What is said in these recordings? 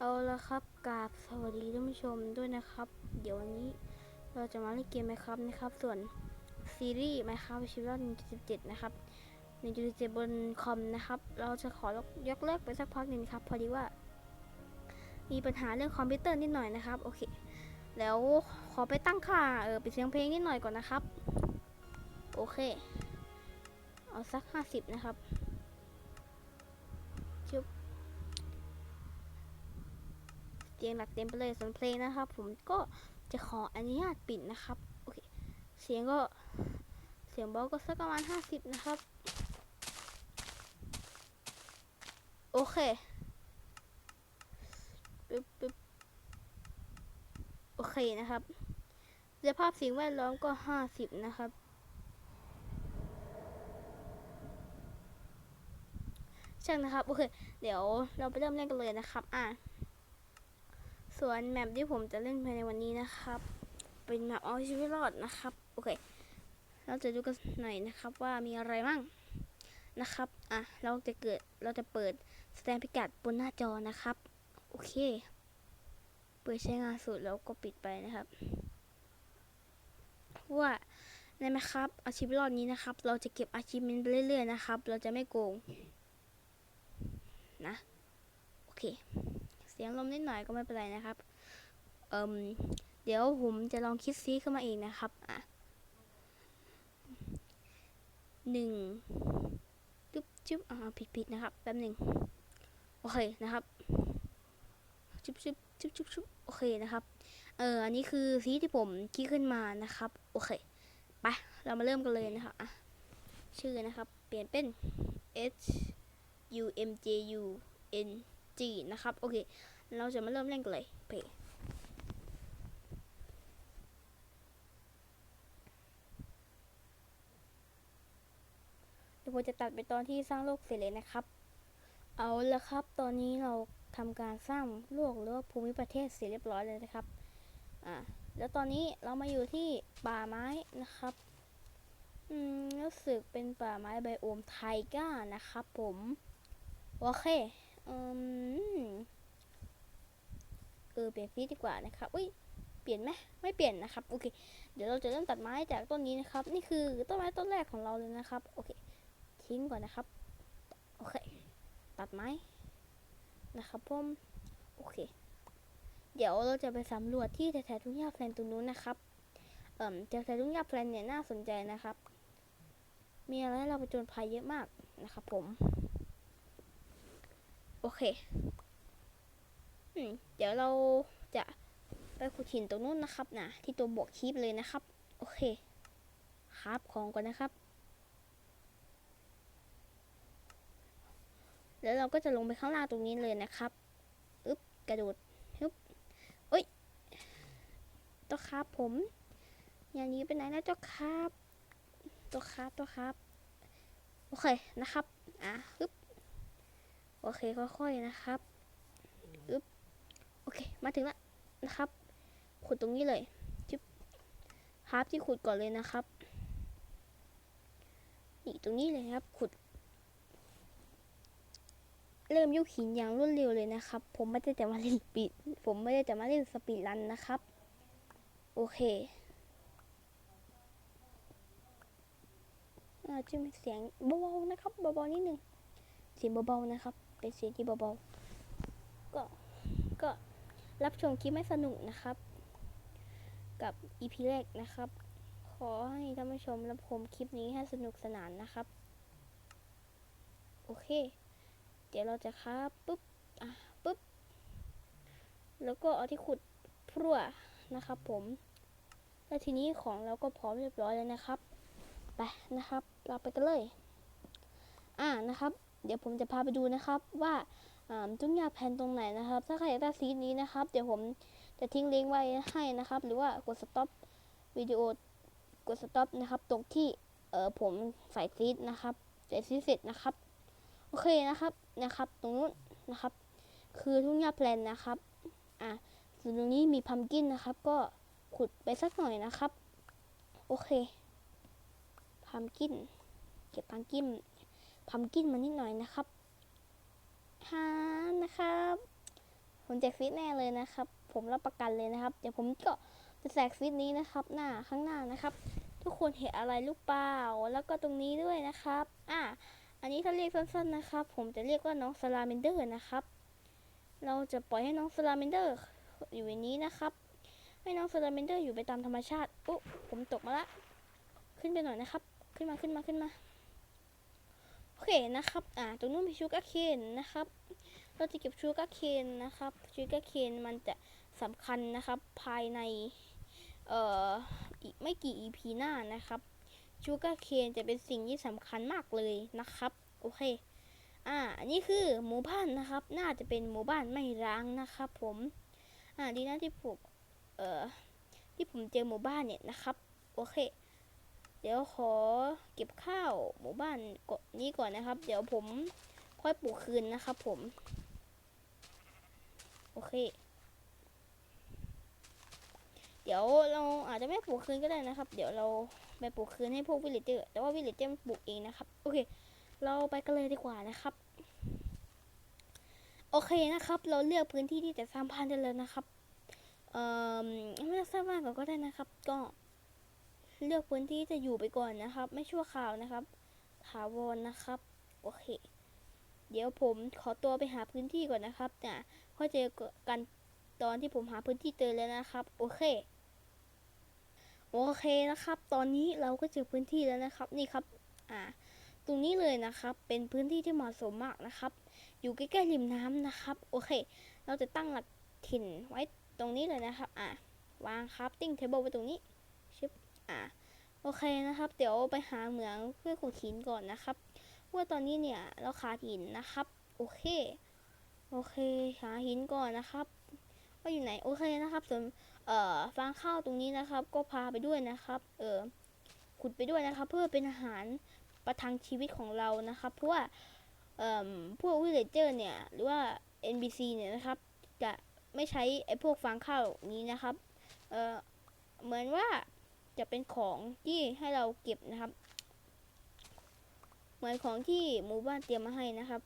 เอาละครับกราบสวัสดีท่านผู้ชมด้วยนะครับ เดี๋ยววันนี้เราจะมาเล่นเกมไหมครับนะครับ ส่วนซีรีส์ไหมครับชีวิต1.17นะครับ1.17บนคอมนะครับ เราจะขอยกเลิกไปสักพักหนึ่งครับ พอดีว่า มีปัญหาเรื่องคอมพิวเตอร์นิดหน่อยนะครับ โอเค แล้วขอไปตั้งค่าเออปิดเสียงเพลงนิดหน่อยก่อนนะครับ โอเค เอาสัก50นะครับ เสียงหลักเต็มไปเลยส่วนเพลงนะครับ ผมก็จะขออนุญาตปิดนะครับโอเคเสียงก็เสียงเบาก็สักประมาณ50 นะครับ โอเคปึ๊บปึ๊บโอเคนะครับสภาพสิ่งแวดล้อมก็ 50 นะครับช่างนะครับ โอเค เดี๋ยวเราไปเริ่มเล่นกันเลยนะครับ อะ ส่วนแมปที่ผมจะเล่นภายในวันนี้นะครับ เป็นแมปเอาชีวิตรอดนะครับ โอเค เราจะดูกันหน่อยนะครับว่ามีอะไรบ้างนะครับ อะ เราจะเกิด เราจะเปิดแสดงพิกัดบนหน้าจอนะครับ โอเค เปิดใช้งานสุดแล้วก็ปิดไปนะครับ ว่าในไหมครับ อาชีพรอดนี้นะครับ เราจะเก็บอาชีพมันไปเรื่อยๆนะครับ เราจะไม่โกง นะ โอเค เสียงลมนิดหน่อยก็ไม่เป็นไรนะครับ เอมเดี๋ยวผมจะลองคิดซีขึ้นมาเองนะครับ อะหนึ่งจุ๊บจุ๊บอ่าผิดผิดนะครับ แป๊บหนึ่งโอเคนะครับ จุ๊บจุ๊บจุ๊บจุ๊บจุ๊บโอเคนะครับ เอออันนี้คือซีที่ผมคิดขึ้นมานะครับ โอเค ไป เรามาเริ่มกันเลยนะครับอะชื่อนะครับ เปลี่ยนเป็น H U M J U N G นะครับ โอเค เราจะมาเริ่มเล่นกันเลยเพเดี๋ยวผมจะตัดไปตอนที่สร้างโลกเสร็จเลยนะครับ เอาละครับ ตอนนี้เราทำการสร้างโลกหรือว่าภูมิประเทศเสร็จเรียบร้อยเลยนะครับ อ่า แล้วตอนนี้เรามาอยู่ที่ป่าไม้นะครับ อืม รู้สึกเป็นป่าไม้ไบโอมไทก้านะครับผม โอเค อืมเออเปลี่ยนฟีดดีกว่านะครับอุ้ยเปลี่ยนไหมไม่เปลี่ยนนะครับโอเค เดี๋ยวเราจะเริ่มตัดไม้จากต้นนี้นะครับ นี่คือต้นไม้ต้นแรกของเราเลยนะครับโอเค ทิ้งก่อนนะครับโอเค ตัดไม้นะครับผมโอเค เดี๋ยวเราจะไปสำรวจที่แถวทุ่งหญ้าแพลนตรงนู้นนะครับเอ่อแถวทุ่งหญ้าแพลนเนี่ยน่าสนใจนะครับ มีอะไรเราไปจนภัยเยอะมากนะครับผม โอเคอืมเดี๋ยวเราจะไปขุดหินตรงนู้นนะครับนะที่ตัวบวกคีบเลยนะครับ โอเคครับของก่อนนะครับ แล้วเราก็จะลงไปข้างล่างตรงนี้เลยนะครับอึ๊บกระโดดฮึบเอ้ยตัวครับผม อย่างนี้ไปไหนนะเจ้าครับ ตัวครับตัวครับ โอเคนะครับ อะฮึบ โอเคค่อยๆนะครับอึ๊บโอเคมาถึงแล้วนะครับ ขุดตรงนี้เลยจิ๊บฮาร์ปที่ขุดก่อนเลยนะครับนี่ตรงนี้เลยครับขุด เริ่มยุคหินอย่างรวดเร็วเลยนะครับ ผมไม่ได้จะมาเล่นปีดผมไม่ได้จะมาเล่นสปีดรันนะครับ โอเคอาจะมีเสียงเบาๆนะครับเบาๆนิดนึงเสียงเบาๆนะครับ เป็นเสียงที่เบาๆก็ก็รับชมคลิปไม่สนุกนะครับ กับ EP แรกนะครับ ขอให้ท่านผู้ชมรับชมคลิปนี้ให้สนุกสนานนะครับ โอเค เดี๋ยวเราจะค้าปุ๊บอะปุ๊บ แล้วก็เอาที่ขุดพรั่วนะครับ ผม แล้วทีนี้ของเราก็พร้อมเรียบร้อยแล้วนะครับไปนะครับ เราไปกันเลย อ่านะครับ เดี๋ยวผมจะพาไปดูนะครับว่าทุ่งหญ้าแพนตรงไหนนะครับ ถ้าใครอยากได้ซีดนี้นะครับ เดี๋ยวผมจะทิ้งลิงก์ไว้ให้นะครับ หรือว่ากดสต็อปวิดีโอกดสต็อปนะครับ ตรงที่เออผมใส่ซีดนะครับใส่ซีดเสร็จนะครับโอเคนะครับนะครับ ตรงนู้นนะครับ คือทุ่งหญ้าแพลนนะครับอะส่วนตรงนี้มีพัมกินนะครับ ก็ขุดไปสักหน่อยนะครับ โอเคพัมกินเก็บพัมกิน พัมกินมานิดหน่อยนะครับฮานะครับผมแจกฟีดแน่เลยนะครับ ผมรับประกันเลยนะครับ เดี๋ยวผมก็จะแจกฟีดนี้นะครับ หน้าข้างหน้านะครับ ทุกคนเห็นอะไรหรือเปล่า แล้วก็ตรงนี้ด้วยนะครับ อะอันนี้ถ้าเรียกสั้นๆนะครับ ผมจะเรียกว่าน้องสลาเมนเดอร์นะครับ เราจะปล่อยให้น้องสลาเมนเดอร์อยู่ในนี้นะครับ ให้น้องสลาเมนเดอร์อยู่ไปตามธรรมชาติ อุ๊ผมตกมาละ ขึ้นไปหน่อยนะครับ ขึ้นมาขึ้นมาขึ้นมา โอเคนะครับ อ่า ตรงนู้นมีชูการ์เคนนะครับ เราจะเก็บชูการ์เคนนะครับ ชูการ์เคนมันจะสำคัญนะครับ ภายใน เอ่อ อีกไม่กี่ EP หน้านะครับ ชูการ์เคนจะเป็นสิ่งที่สำคัญมากเลยนะครับ โอเค อ่าอันนี้คือหมู่บ้านนะครับ น่าจะเป็นหมู่บ้านไม่ร้างนะครับ ผม อ่า ดีนะที่ผม เอ่อ ที่ผมเจอหมู่บ้านเนี่ยนะครับ โอเค เดี๋ยวขอเก็บข้าวหมู่บ้านนี้ก่อนนะครับ เดี๋ยวผมค่อยปลูกคืนนะครับผม โอเค เดี๋ยวเราอาจจะไม่ปลูกคืนก็ได้นะครับ เดี๋ยวเราไปปลูกคืนให้พวกวิลเลจเจอร์แต่ว่าวิลเลจเจอร์มันปลูกเองนะครับ โอเค เราไปกันเลยดีกว่านะครับ โอเคนะครับ เราเลือกพื้นที่ที่จะสร้างบ้านได้แล้วนะครับ เอ่อไม่ต้องสร้างบ้านก่อนก็ได้นะครับ ก็ เลือกพื้นที่จะอยู่ไปก่อนนะครับ ไม่ชั่วคราวนะครับถาวรนะครับ โอเค เดี๋ยวผมขอตัวไปหาพื้นที่ก่อนนะครับเนี่ยค่อยเจอกันตอนที่ผมหาพื้นที่เจอแล้วนะครับ โอเค โอเคนะครับ ตอนนี้เราก็เจอพื้นที่แล้วนะครับ นี่ครับ อ่า ตรงนี้เลยนะครับ เป็นพื้นที่ที่เหมาะสมมากนะครับ อยู่ใกล้ๆริมน้ำนะครับ โอเค เราจะตั้งหลักถิ่นไว้ตรงนี้เลยนะครับ อ่าวางครับติ้งเทเบิลไว้ตรงนี้ อ่าโอเคนะครับ เดี๋ยวไปหาเหมืองเพื่อขุดหินก่อนนะครับเพราะว่าตอนนี้เนี่ยเราขาดหินนะครับ โอเค โอเคหาหินก่อนนะครับว่าอยู่ไหนโอเคนะครับ ส่วนเอ่อฟางข้าวตรงนี้นะครับ ก็พาไปด้วยนะครับ เออขุดไปด้วยนะครับ เพื่อเป็นอาหารประทังชีวิตของเรานะครับ เพราะว่าเอ่อพวกวิลเลจเจอร์เนี่ยหรือว่า NBC เนี่ยนะครับ จะไม่ใช้ไอ้พวกฟางข้าวนี้นะครับ เออเหมือนว่า จะเป็นของที่ให้เราเก็บนะครับ เหมือนของที่หมู่บ้านเตรียมมาให้นะครับ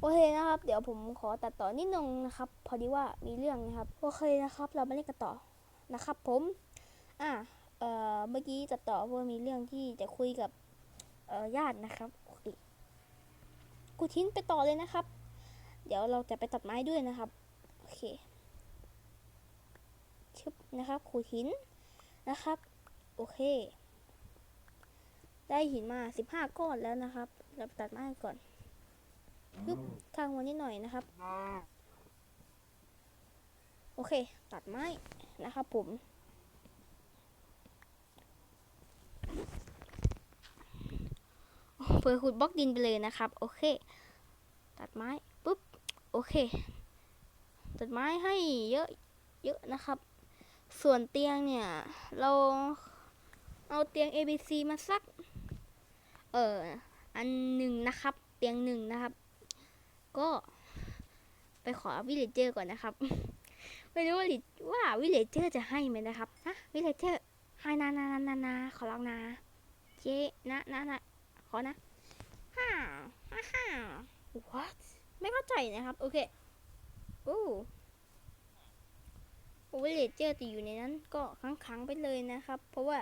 โอเคนะครับ เดี๋ยวผมขอตัดต่อนิดนึงนะครับ พอดีว่ามีเรื่องนะครับ โอเคนะครับ เรามาเล่นกันต่อนะครับ ผม อะเอ่อเมื่อกี้ตัดต่อเพราะว่ามีเรื่องที่จะคุยกับเอ่อญาตินะครับกูทิ้นไปต่อเลยนะครับ เดี๋ยวเราจะไปตัดไม้ด้วยนะครับ โอเคชึบนะครับขูดหินนะครับ โอเค ได้หินมาสิบห้าก้อนแล้วนะครับ เราไปตัดไม้ก่อนปึ๊บทางวันนิดหน่อยนะครับ โอเค ตัดไม้นะครับผมเพื่อขุดบล็อกดินไปเลยนะครับ โอเค ตัดไม้ โอเค ตัดไม้ให้เยอะเยอะนะครับ ส่วนเตียงเนี่ย เราเอาเตียง A B C มาสัก เอออันหนึ่งนะครับ เตียงหนึ่งนะครับ ก็ไปขอวิลเลเจอร์ก่อนนะครับ ไม่รู้ว่าว่าวิลเลเจอร์จะให้ไหมนะครับฮะวิลเลเจอร์ให้นานานานานาขอร้องนะเจ๊นะนะนะขอนะฮ่าฮ่าฮ่า what ไม่เข้าใจนะครับ โอเคโอ้วิลเลเจอร์จะอยู่ในนั้นก็ค้างๆไปเลยนะครับ เพราะว่า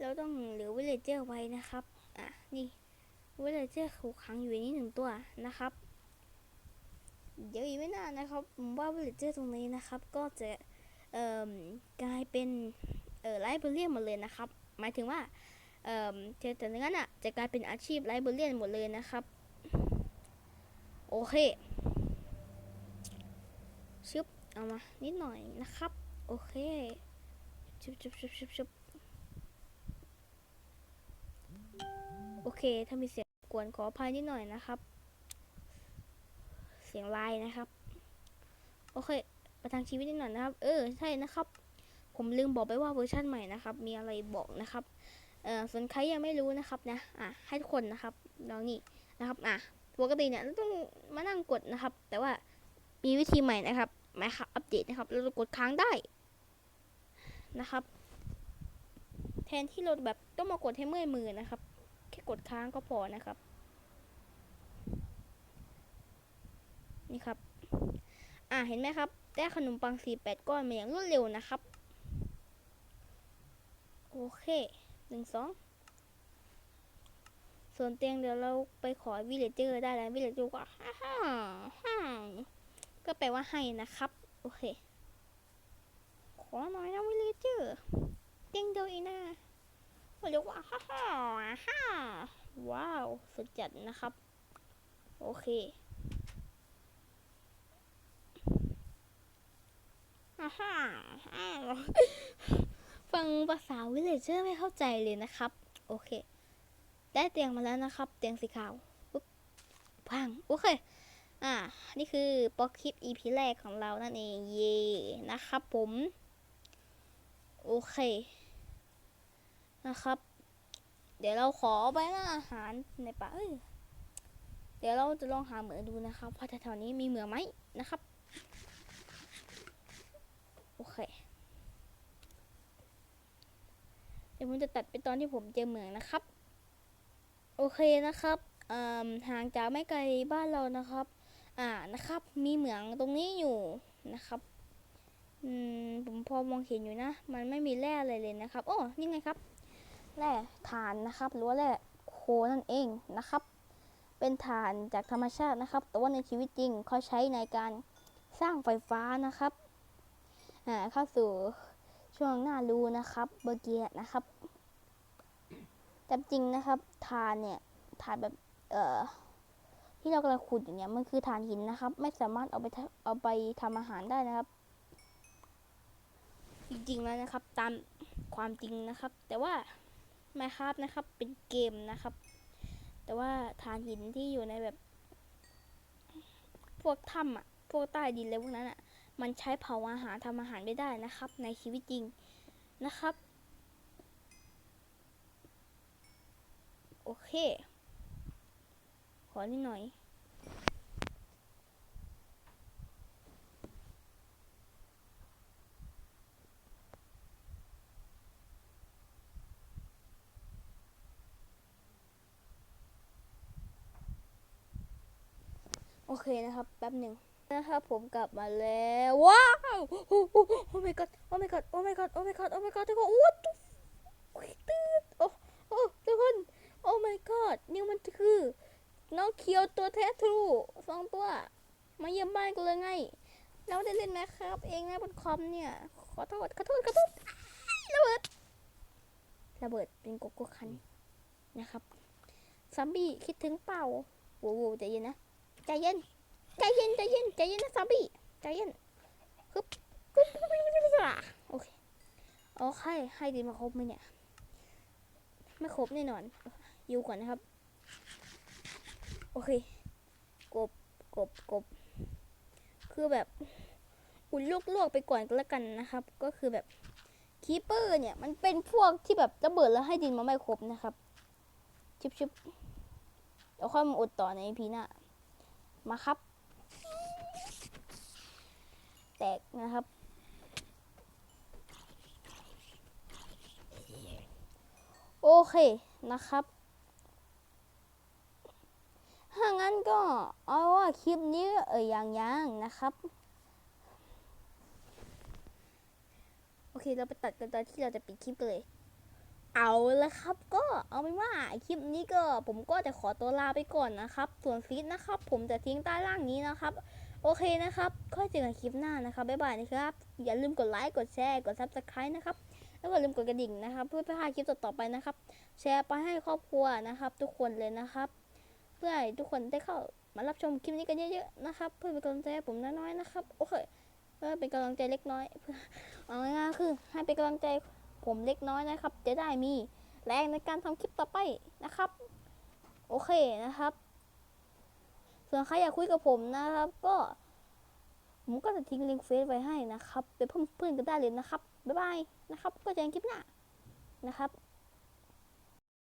เราต้องเหลือเวิลเลเจอร์ไว้นะครับ อะ นี่เวิลเลเจอร์ถูกขังอยู่นนี้หนึ่งตัวนะครับ เดี๋ยวอีกไม่นานนะครับผมว่าเวิลเลเจอร์ตรงนี้นะครับ ก็จะเอ่อกลายเป็นเอ่อไลบรารีหมดเลยนะครับ หมายถึงว่าเอ่อแต่ในนั้นอะจะกลายเป็นอาชีพไลบรารีหมดเลยนะครับ โอเคชึบเอามานิดหน่อยนะครับ โอเคชึบชึบชึบชึบชึบโอเค ถ้ามีเสียงกวนขออภัยนิดหน่อยนะครับ เสียงไลน์นะครับ โอเคประทังชีวิตนิดหน่อยนะครับ เออใช่นะครับ ผมลืมบอกไปว่าเวอร์ชันใหม่นะครับ มีอะไรบอกนะครับ เอ่อส่วนใครยังไม่รู้นะครับนะ อะให้ทุกคนนะครับลองนี่นะครับ อะ ปกติเนี่ยเราต้องมานั่งกดนะครับ แต่ว่ามีวิธีใหม่นะครับมาค่ะอัปเดตนะครับ เราจะกดค้างได้นะครับ แทนที่เราแบบต้องมากดให้เมื่อยมือนะครับ แค่กดค้างก็พอนะครับ นี่ครับ อ่าเห็นไหมครับ ได้ขนมปังสี่แปดก้อนมาอย่างรวดเร็วนะครับ โอเคหนึ่งสอง ส่วนเตียงเดี๋ยวเราไปขอวิเลเจอร์ได้แล้ววิเลเจอร์ก็ฮ่าฮ่าฮ่าก็แปลว่าให้นะครับ โอเค ขอหน่อยนะวิเลเจอร์เตียงเดียวเองนะก็เรียกว่าฮ่าฮ่าฮ่าว้าว สุดจัดนะครับ โอเคฮ่าฮ่าฟังภาษาวิเลเจอร์ไม่เข้าใจเลยนะครับ โอเค ได้เตียงมาแล้วนะครับ เตียงสีขาวปุ๊บพังโอเค อ่า นี่คือป๊อกคลิป EP แรกของเรานั่นเองเย่นะครับผม โอเค นะครับ เดี๋ยวเราขอไปร้านอาหารในป่าเอ้ยเดี๋ยวเราจะลองหาเหมืองดูนะครับว่าแถวๆนี้มีเหมืองไหมนะครับ โอเคเดี๋ยวผมจะตัดไปตอนที่ผมเจอเหมืองนะครับ โอเคนะครับอ่าห่างจากไม่ไกลบ้านเรานะครับ อ่านะครับ มีเหมืองตรงนี้อยู่นะครับอืมผมพอมองเห็นอยู่นะ มันไม่มีแร่อะไรเลยนะครับ โอ้นี่ไงครับ แร่ถ่านนะครับหรือว่าแร่โคนั่นเองนะครับ เป็นถ่านจากธรรมชาตินะครับ แต่ว่าในชีวิตจริงเขาใช้ในการสร้างไฟฟ้านะครับ อ่าเข้าสู่ช่วงหน้ารู้นะครับ เบอร์เกียนะครับ แต่จริงนะครับฐานเนี่ยฐานแบบเอ่อที่เรากำลังขุดอยู่เนี่ยมันคือฐานหินนะครับ ไม่สามารถเอาไปเอาไปทำอาหารได้นะครับ จริงๆแล้วนะครับ ตามความจริงนะครับ แต่ว่า Minecraft นะครับ เป็นเกมนะครับ แต่ว่าฐานหินที่อยู่ในแบบ พวกถ้ำอะพวกใต้ดินอะไรพวกนั้นอะ มันใช้เผาอาหารทำอาหารไม่ได้นะครับ ในชีวิตจริงนะครับ อเค ขอนิดหน่อยโอเคนะครับ แป๊บหนึ่งนะครับผมกลับมาแล้ว ว้าว โอ้โหโอ้ my god โอ้ my god โอ้ my god โอ้ my god โอ้ my god ทุกคนโอ้ตุ๊ตื่นโอ้โอ้ทุกคนโอ้ my god นี่มันคือ น้องเคียวตัวแท้ทรูสองตัว มาเยี่ยมบ้านกันเลยไง เราได้เล่นไหมครับ เองนะบนคอมเนี่ย ขอโทษ ขอโทษ ขอโทษระเบิด ระเบิดเป็นโกโก้คันนะครับซัมบี้คิดถึงเป่าโว้โวใจเย็นนะ ใจเย็น ใจเย็น ใจเย็น ใจเย็นนะซัมบี้ ใจเย็นฮึบฮึบฮึบฮึบฮึบฮึบโอเคโอเคให้ดีมาครบไหมเนี่ย ไม่ครบแน่นอน อยู่ก่อนนะครับ โอเค กบกบกบ คือแบบอุ่นลวกๆไปก่อนก็แล้วกันนะครับ ก็คือแบบคีเปอร์เนี่ย มันเป็นพวกที่แบบระเบิดแล้วให้ดินมาไม่ครบนะครับ ชิบชิบเดี๋ยวค่อยมาอุดต่อในพีหน้า มาครับ แตกนะครับ โอเคนะครับ ถ้างั้นก็เอาว่าคลิปนี้เอออย่างยังนะครับ โอเคเราไปตัดกันตอนที่เราจะปิดคลิปกันเลย เอาละครับ ก็เอาเป็นว่าคลิปนี้ก็ผมก็จะขอตัวลาไปก่อนนะครับ ส่วนฟีดนะครับ ผมจะทิ้งใต้ล่างนี้นะครับ โอเคนะครับก็เจอกันคลิปหน้านะครับบ๊ายบายนะครับ อย่าลืมกดไลค์กดแชร์กด subscribe นะครับแล้วก็ลืมกดกระดิ่งนะครับ เพื่อไม่พลาดคลิปต่อๆไปนะครับ แชร์ไปให้ครอบครัวนะครับ ทุกคนเลยนะครับ เพื่อให้ทุกคนได้เข้ามารับชมคลิปนี้กันเยอะๆนะครับ เพื่อเป็นกำลังใจให้ผมน้อยๆนะครับโอเคเพื่อเป็นกำลังใจเล็กน้อยเพื่อเอาง่ายๆคือให้เป็นกำลังใจผมเล็กน้อยนะครับ จะได้มีแรงในการทำคลิปต่อไปนะครับ โอเคนะครับ ส่วนใครอยากคุยกับผมนะครับ ก็ผมก็จะทิ้งลิงก์เฟซไว้ให้นะครับเป็นเพื่อนกันได้เลยนะครับบ๊ายบายนะครับ ก็เจอกันคลิปหน้านะครับ